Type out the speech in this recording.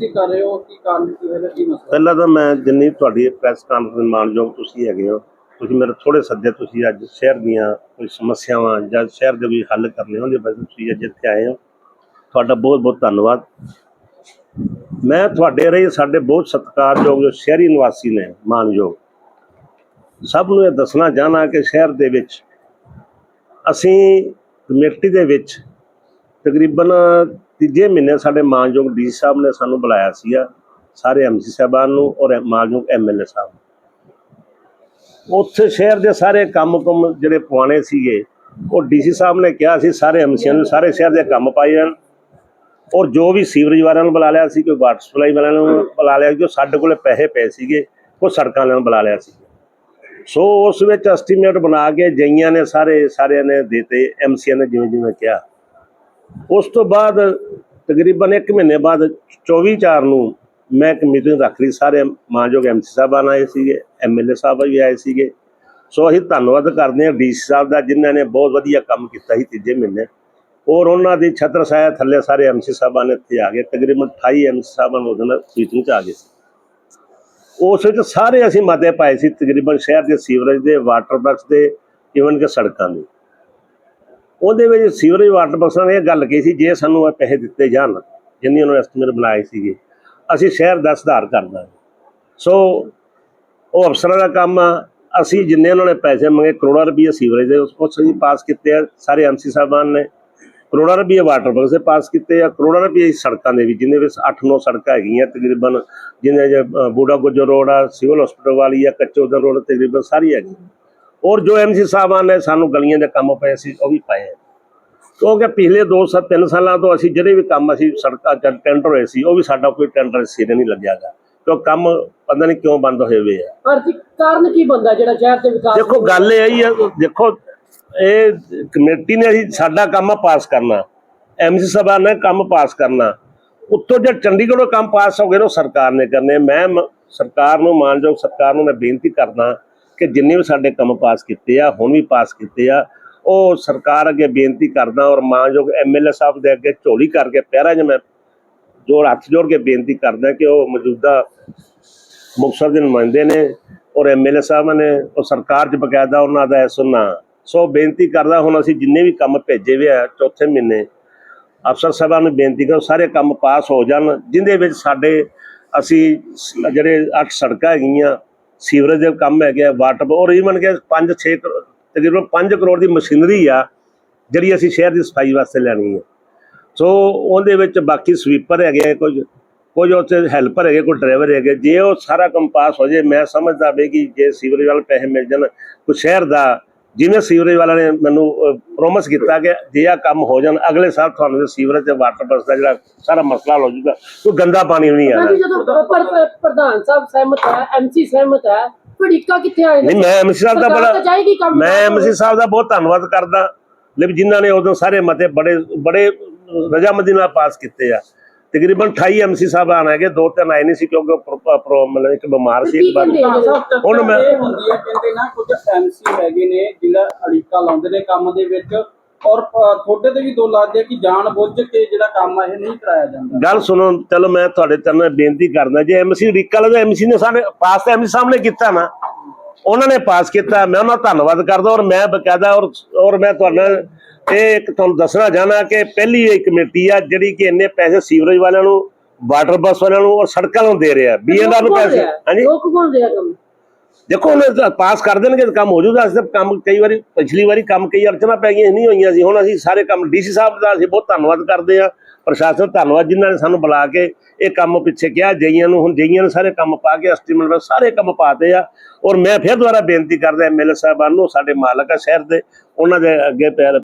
ਤੁਸੀਂ ਕਰ ਰਹੇ ਹੋ? ਕੀ ਕਾਰਨ ਕੀ ਹੋਇਆ ਕੀ ਮਸਲਾ? ਪਹਿਲਾਂ ਤਾਂ ਮੈਂ ਜਿੰਨੀ ਤੁਹਾਡੀ ਪ੍ਰੈਸ ਕਾਨਫਰੰਸ ਮਾਨਯੋਗ ਤੁਸੀਂ ਹੈਗੇ ਹੋ, ਤੁਸੀਂ ਮੇਰੇ ਥੋੜੇ ਸੱਦੇ ਤੁਸੀਂ ਅੱਜ ਸ਼ਹਿਰ ਦੀਆਂ ਕੋਈ ਸਮੱਸਿਆਵਾਂ ਜਾਂ ਸ਼ਹਿਰ ਦੇ ਵੀ ਹੱਲ ਕਰਨੇ ਹੁੰਦੇ ਬਸ ਤੁਸੀਂ ਅੱਜ ਇੱਥੇ ਆਏ ਹੋ। ਤੁਹਾਡਾ ਬਹੁਤ ਬਹੁਤ ਧੰਨਵਾਦ। ਮੈਂ ਤੁਹਾਡੇ ਰਹੀ ਸਾਡੇ ਬਹੁਤ ਸਤਿਕਾਰਯੋਗ ਜੋ ਸ਼ਹਿਰੀ ਨਿਵਾਸੀ ਨੇ, ਮਾਨਯੋਗ। ਸਭ ਨੂੰ ਇਹ ਦੱਸਣਾ ਚਾਹਨਾ ਕਿ ਸ਼ਹਿਰ ਦੇ ਵਿੱਚ ਅਸੀਂ ਕਮੇਟੀ ਦੇ ਵਿੱਚ ਤਕਰੀਬਨ ਤੀਜੇ ਮਹੀਨੇ ਸਾਡੇ ਮਾਨਯੋਗ ਡੀ ਸਾਹਿਬ ਨੇ ਸਾਨੂੰ ਬੁਲਾਇਆ ਸੀਗਾ, ਸਾਰੇ ਐਮਸੀ ਸਾਹਿਬਾਨ ਨੂੰ ਔਰ ਮਾਨਯੋਗ ਐਮਐਲਏ ਸਾਹਿਬ ਉੱਥੇ ਸ਼ਹਿਰ ਦੇ ਸਾਰੇ ਕੰਮ ਕੰਮ ਜਿਹੜੇ ਪੁਆਣੇ ਸੀਗੇ, ਉਹ ਡੀਸੀ ਸਾਹਿਬ ਨੇ ਕਿਹਾ ਸੀ, ਸਾਰੇ ਐਮਸੀਆਂ ਨੂੰ ਸਾਰੇ ਸ਼ਹਿਰ ਦੇ ਕੰਮ ਪਾਏ ਜਾਣ। ਔਰ ਜੋ ਵੀ ਸੀਵਰੇਜ ਵਾਲਿਆਂ ਨੂੰ ਬੁਲਾ ਲਿਆ ਸੀ, ਕੋਈ ਵਾਟਰ ਸਪਲਾਈ ਵਾਲਿਆਂ ਨੂੰ ਬੁਲਾ ਲਿਆ ਜੋ ਸਾਡੇ ਕੋਲੇ ਪੈਸੇ ਪਏ ਸੀਗੇ, ਉਹ ਸੜਕਾਂ ਵਾਲਿਆਂ ਨੂੰ ਬੁਲਾ ਲਿਆ ਸੀ। ਸੋ ਉਸ ਵਿੱਚ ਐਸਟੀਮੇਟ ਬਣਾ ਕੇ ਜਈਆਂ ਨੇ ਸਾਰੇ ਸਾਰਿਆਂ ਨੇ ਦਿੱਤੇ ਐਮਸੀਆਂ ਨੇ ਜਿਵੇਂ ਜਿਵੇਂ ਕਿਹਾ। ਉਸ ਤੋਂ ਬਾਅਦ ਤਕਰੀਬਨ 1 ਮਹੀਨੇ ਬਾਅਦ 24 ਚਾਰ ਨੂੰ ਮੈਂ ਇੱਕ ਮੀਟਿੰਗ ਰੱਖ ਲਈ। ਸਾਰੇ ਮਾਨਯੋਗ ਐਮਸੀ ਸਾਹਿਬਾਨ ਆਏ ਸੀਗੇ ਐਮਐਲਏ ਸਾਹਿਬ ਵੀ ਆਏ ਸੀਗੇ। ਸੋ ਅਸੀਂ ਧੰਨਵਾਦ ਕਰਦੇ ਹਾਂ ਡੀਸੀ ਸਾਹਿਬ ਦਾ, ਜਿਨ੍ਹਾਂ ਨੇ ਬਹੁਤ ਵਧੀਆ ਕੰਮ ਕੀਤਾ ਸੀ ਤੀਜੇ ਮਹੀਨੇ। ਔਰ ਉਹਨਾਂ ਦੀ ਛਤਰ ਛਾਇਆ ਥੱਲੇ ਸਾਰੇ ਐਮਸੀ ਸਾਹਿਬਾਨ ਇੱਥੇ ਆ ਗਏ। ਤਕਰੀਬਨ 28 ਐਮਸੀ ਸਾਹਿਬਾਨ ਉਹਦੇ ਨਾਲ ਮੀਟਿੰਗ 'ਚ ਆ ਗਏ ਸੀ। ਉਸ ਵਿੱਚ ਸਾਰੇ ਅਸੀਂ ਮਤੇ ਪਾਏ ਸੀ, ਤਕਰੀਬਨ ਸ਼ਹਿਰ ਦੇ ਸੀਵਰੇਜ ਦੇ, ਵਾਟਰ ਬਕਸ ਦੇ ਇਵਨ ਕਿ ਸੜਕਾਂ ਦੇ। ਉਹਦੇ ਵਿੱਚ ਸੀਵਰੇਜ ਵਾਟਰ ਬਕਸਾਂ ਨੇ ਇਹ ਗੱਲ ਕਹੀ ਸੀ ਜੇ ਸਾਨੂੰ ਇਹ ਪੈਸੇ ਦਿੱਤੇ ਜਾਣ ਜਿੰਨੀ ਉਹਨਾਂ ਨੇ ਐਸਟੀਮੇਟ ਬਣਾਏ ਸੀਗੇ ਅਸੀਂ ਸ਼ਹਿਰ ਦਾ ਸੁਧਾਰ ਕਰ ਸੋ ਉਹ ਅਫਸਰਾਂ ਦਾ ਕੰਮ ਆ ਅਸੀਂ ਜਿੰਨੇ ਉਹਨਾਂ ਨੇ ਪੈਸੇ ਮੰਗੇ ਕਰੋੜਾਂ ਰੁਪਏ ਸੀਵਰੇਜ ਦੇ ਉਸ ਉਸ ਅਸੀਂ ਪਾਸ ਕੀਤੇ ਆ ਸਾਰੇ ਐਮਸੀ ਸਾਹਿਬਾਨ ਨੇ। ਕਰੋੜਾਂ ਰੁਪਏ ਵਾਟਰ ਬਕਸ ਦੇ ਪਾਸ ਕੀਤੇ ਆ ਕਰੋੜਾਂ ਰੁਪਏ ਸੜਕਾਂ ਦੇ ਵੀ ਜਿੰਨੇ ਵਿੱਚ 8-9 ਸੜਕਾਂ ਹੈਗੀਆਂ ਤਕਰੀਬਨ ਜਿੰਨੇ ਜੇ ਅ, ਬੂੜਾ ਗੁੱਜਰ ਰੋਡ ਆ ਸਿਵਲ ਹਸਪੀਟਲ ਵਾਲੀ ਆ ਕੱਚੇ ਉਦਰ ਰੋਡ ਤਕਰੀਬਨ ਸਾਰੀ ਹੈਗੀ। ਔਰ ਜੋ ਐਮਸੀ ਸਾਹਿਬਾਨ ਨੇ ਸਾਨੂੰ ਗਲੀਆਂ ਦੇ ਕੰਮ ਪਏ ਸੀ ਉਹ ਵੀ ਪਏ ਆ। ਕਿਉਂਕਿ ਪਿਛਲੇ 2 ਸਾਲ 3 ਸਾਲਾਂ ਤੋਂ ਅਸੀਂ ਜਿਹੜੇ ਵੀ ਕੰਮ ਅਸੀਂ ਸੜਕਾਂ ਚ ਟੈਂਡਰ ਹੋਏ ਸੀ ਉਹ ਵੀ ਸਾਡਾ ਕੋਈ ਟੈਂਡਰ ਸਿਰੇ ਨਹੀਂ ਲੱਗਿਆਗਾ। ਕਿਉਂ ਕੰਮ ਪਤਾ ਨਹੀਂ ਕਿਉਂ ਬੰਦ ਹੋਏ ਹੋਏ ਆ। ਪਰ ਜੀ ਕਾਰਨ ਕੀ ਬੰਦਾ ਜਿਹੜਾ ਸ਼ਹਿਰ ਦੇ ਵਿਕਾਸ ਦੇਖੋ ਗੱਲ ਇਹ ਆਈ ਹੈ ਦੇਖੋ ਇਹ ਕਮੇਟੀ ਨੇ ਅਸੀਂ ਸਾਡਾ ਕੰਮ ਆ ਪਾਸ ਕਰਨਾ। ਐਮਸੀ ਸਾਹਿਬਾਨ ਨੇ ਕੰਮ ਪਾਸ ਕਰਨਾ। ਉੱਤੋਂ ਜੇ ਚੰਡੀਗੜ੍ਹੋਂ ਕੰਮ ਪਾਸ ਹੋ ਗਏ ਉਹ ਸਰਕਾਰ ਨੇ ਕਰਨੇ ਮ- ਸਰਕਾਰ ਨੂੰ ਮਾਨਯੋਗ ਸਰਕਾਰ ਨੂੰ ਮੈਂ ਬੇਨਤੀ ਕਰਦਾ ਕਿ ਜਿੰਨੇ ਵੀ ਸਾਡੇ ਕੰਮ ਪਾਸ ਕੀਤੇ ਆ, ਹੁਣ ਵੀ ਪਾਸ ਕੀਤੇ ਆ, ਉਹ ਸਰਕਾਰ ਅੱਗੇ ਬੇਨਤੀ ਕਰਦਾ ਔਰ ਮਾਨਯੋਗ ਐਮਐਲਏ ਸਾਹਿਬ ਦੇ ਅੱਗੇ ਝੋਲੀ ਕਰਕੇ ਪਹਿਰਾ ਜਿਹਾ ਮੈਂ ਜੋੜ ਹੱਥ ਜੋੜ ਕੇ ਬੇਨਤੀ ਕਰਦਾ ਕਿ ਉਹ ਮੌਜੂਦਾ ਮੁਕਤਸਰ ਦੇ ਨੁਮਾਇੰਦੇ ਨੇ ਔਰ ਐਮਐਲਏ ਸਾਹਿਬ ਨੇ ਉਹ ਸਰਕਾਰ 'ਚ ਬਕਾਇਦਾ ਉਹਨਾਂ ਦਾ ਇਹ ਸੁਣਨਾ ਸੋ ਬੇਨਤੀ ਕਰਦਾ ਹੁਣ ਅਸੀਂ ਜਿੰਨੇ ਵੀ ਕੰਮ ਭੇਜੇ ਹੋਏ ਆ ਚੌਥੇ ਮਹੀਨੇ, ਅਫਸਰ ਸਾਹਿਬਾਂ ਨੂੰ ਬੇਨਤੀ ਕਰੋ ਸਾਰੇ ਕੰਮ ਪਾਸ ਹੋ ਜਾਣ, ਜਿੰਦੇ ਵਿੱਚ ਸਾਡੇ ਅਸੀਂ ਜਿਹੜੇ ਅੱਠ ਸੜਕਾਂ ਹੈਗੀਆਂ ਸੀਵਰੇਜ ਦੇ ਕੰਮ ਹੈਗੇ ਆ ਵਾਟਰ ਔਰ ਈਵਨ ਕਿ 5 6 ਤਕਰੀਬਨ 5 ਕਰੋੜ ਦੀ ਮਸ਼ੀਨਰੀ ਆ ਜਿਹੜੀ ਅਸੀਂ ਸ਼ਹਿਰ ਦੀ ਸਫ਼ਾਈ ਵਾਸਤੇ ਲੈਣੀ ਹੈ ਸੋ ਉਹਦੇ ਵਿੱਚ ਬਾਕੀ ਸਵੀਪਰ ਹੈਗੇ ਆ, ਕੁਝ ਕੁਝ ਉੱਥੇ ਹੈਲਪਰ ਹੈਗੇ ਕੋਈ ਡਰਾਈਵਰ ਹੈਗੇ। ਜੇ ਉਹ ਸਾਰਾ ਕੰਮ ਪਾਸ ਹੋ ਜੇ ਮੈਂ ਸਮਝਦਾ ਵੀ ਕਿ ਜੇ ਸੀਵਰੇਜ ਵਾਲੇ ਪੈਸੇ ਮਿਲ ਜਾਣ ਕੋਈ ਸ਼ਹਿਰ ਦਾ ਜਿਵੇਂ ਸੀਵਰੇਜ ਵਾਲਿਆਂ ਨੇ ਮੈਨੂੰ ਪ੍ਰੋਮਿਸ ਕੀਤਾ ਕਿ ਜੇ ਆ ਕੰਮ ਹੋ ਜਾਣ ਅਗਲੇ ਸਾਲ ਤੁਹਾਨੂੰ ਸੀਵਰੇਜ ਤੇ ਵਾਟਰ ਬਸ ਦਾ ਜਿਹੜਾ ਸਾਰਾ ਮਸਲਾ ਹੋ ਜਾਊਗਾ। ਕੋਈ ਗੰਦਾ ਪਾਣੀ ਨਹੀਂ ਆਣਾ ਜਦੋਂ ਪਰ- ਪਰ- ਪ੍ਰਧਾਨ ਸਾਹਿਬ ਸਹਿਮਤ ਹੈ ਐਮਸੀ ਸਹਿਮਤ ਹੈ ਫਿਰ ਇੱਕਾ ਕਿੱਥੇ ਆਏ ਨਹੀਂ ਮੈਂ ਐਮਸੀ ਸਾਹਿਬ ਦਾ ਬੜਾ ਮੈਂ ਐਮਸੀ ਸਾਹਿਬ ਦਾ ਬਹੁਤ ਧੰਨਵਾਦ ਕਰਦਾ। ਲੇਕਿਨ ਜਿਨ੍ਹਾਂ ਨੇ ਉਦੋਂ ਸਾਰੇ ਮਤੇ ਬੜੇ ਬੜੇ ਰਜਾਮੰਦੀ ਨਾਲ ਪਾਸ ਕੀਤੇ ਆ। ਤਕਰੀਬਨ 28 ਐਮਸੀ ਸਾਹਿਬ ਆਣ ਹੈਗੇ ਦੋ ਤਿੰਨ ਆਏ ਨਹੀਂ ਸੀ ਕਿਉਂਕਿ ਮਤਲਬ ਇੱਕ ਬਿਮਾਰ ਸੀ ਇੱਕ ਜੀ? ਹੁਣ ਮੈਂ- ਹੁੰਦੀ ਹੈ ਕਹਿੰਦੇ ਨਾ ਕੁਝ ਐਮਸੀ ਹੈਗੇ ਨੇ ਜਿਹੜਾ ਅੜਿੱਕਾ ਲਾਉਂਦੇ ਨੇ ਕੰਮ ਦੇ ਵਿੱਚ ਔਰ ਤੁਹਾਡੇ ਤੇ ਵੀ ਦੋ ਲੱਗਦੇ ਕਿ ਜਾਣ ਬੁੱਝ ਕੇ ਜਿਹੜਾ ਕੰਮ ਇਹ ਨਹੀਂ ਕਰਾਇਆ ਜਾਂਦਾ ਗੱਲ ਸੁਣੋ ਚਲੋ ਮੈਂ ਤੁਹਾਡੇ ਚਰਨ ਬੇਨਤੀ ਕਰਦਾ ਜੇ ਐਮਸੀ ਰਿਕਲ ਦਾ ਐਮਸੀ ਨੇ ਸਾਡੇ ਪਾਸ ਤਾਂ ਐਮਸੀ ਸਾਹਿਬ ਨੇ ਕੀਤਾ ਨਾ ਉਹਨਾਂ ਨੇ ਪਾਸ ਕੀਤਾ ਮੈਂ ਉਹਨਾਂ ਦਾ ਧੰਨਵਾਦ ਕਰਦਾ ਔਰ ਮੈਂ ਬਕਾਇਦਾ ਔਰ ਔਰ ਮੈਂ ਤੁਹਾਨੂੰ ਇਹ ਇੱਕ ਤੁਹਾਨੂੰ ਦੱਸਣਾ ਚਾਹਨਾ ਕਿ ਪਹਿਲੀ ਇਹ ਕਮੇਟੀ ਆ ਜਿਹੜੀ ਕਿ ਇੰਨੇ ਪੈਸੇ ਸੀਵਰੇਜ ਵਾਲਿਆਂ ਨੂੰ ਵਾਟਰ ਬੱਸ ਵਾਲਿਆਂ ਨੂੰ ਔਰ ਸੜਕਾਂ ਨੂੰ ਦੇ ਰਿਹਾ ਬੀਐਨਆਰ ਨੂੰ ਪੈਸੇ? ਹਾਂਜੀ? ਲੋਕ ਕੌਣ ਰਿਹਾ ਕੰਮ। ਦੇਖੋ ਉਹਨੇ ਪਾਸ ਕਰ ਦੇਣਗੇ ਤਾਂ ਕੰਮ ਹੋ ਜਾਊਗਾ। ਅਸੀਂ ਕੰਮ ਕਈ ਵਾਰੀ ਪਿਛਲੀ ਵਾਰੀ ਕੰਮ ਕਈ ਅੜਚਨਾ ਪੈ ਗਈਆਂ ਨਹੀਂ ਹੋਈਆਂ ਸੀ। ਹੁਣ ਅਸੀਂ ਸਾਰੇ ਕੰਮ ਡੀਸੀ ਸਾਹਿਬ ਦਾ ਅਸੀਂ ਬਹੁਤ ਧੰਨਵਾਦ ਕਰਦੇ ਆ ਪ੍ਰਸ਼ਾਸਨ ਧੰਨਵਾਦ ਜਿਨ੍ਹਾਂ ਨੇ ਸਾਨੂੰ ਬੁਲਾ ਕੇ ਇਹ ਕੰਮ ਪਿੱਛੇ ਕਿਹਾ। ਜਈਆਂ ਨੂੰ ਹੁਣ ਜਈਆਂ ਨੇ ਸਾਰੇ ਕੰਮ ਪਾ ਕੇ ਐਸਟੀਮੇਟ ਸਾਰੇ ਕੰਮ ਪਾਤੇ ਆ। ਔਰ ਮੈਂ ਫਿਰ ਦੁਬਾਰਾ ਬੇਨਤੀ ਕਰਦਾ ਐਮਐਲਏ ਸਾਹਿਬਾਨ ਨੂੰ ਸਾਡੇ ਮਾਲਕ ਆ ਸ਼ਹਿਰ ਦੇ ਉਹਨਾਂ ਦੇ ਅੱਗੇ ਪੈਰ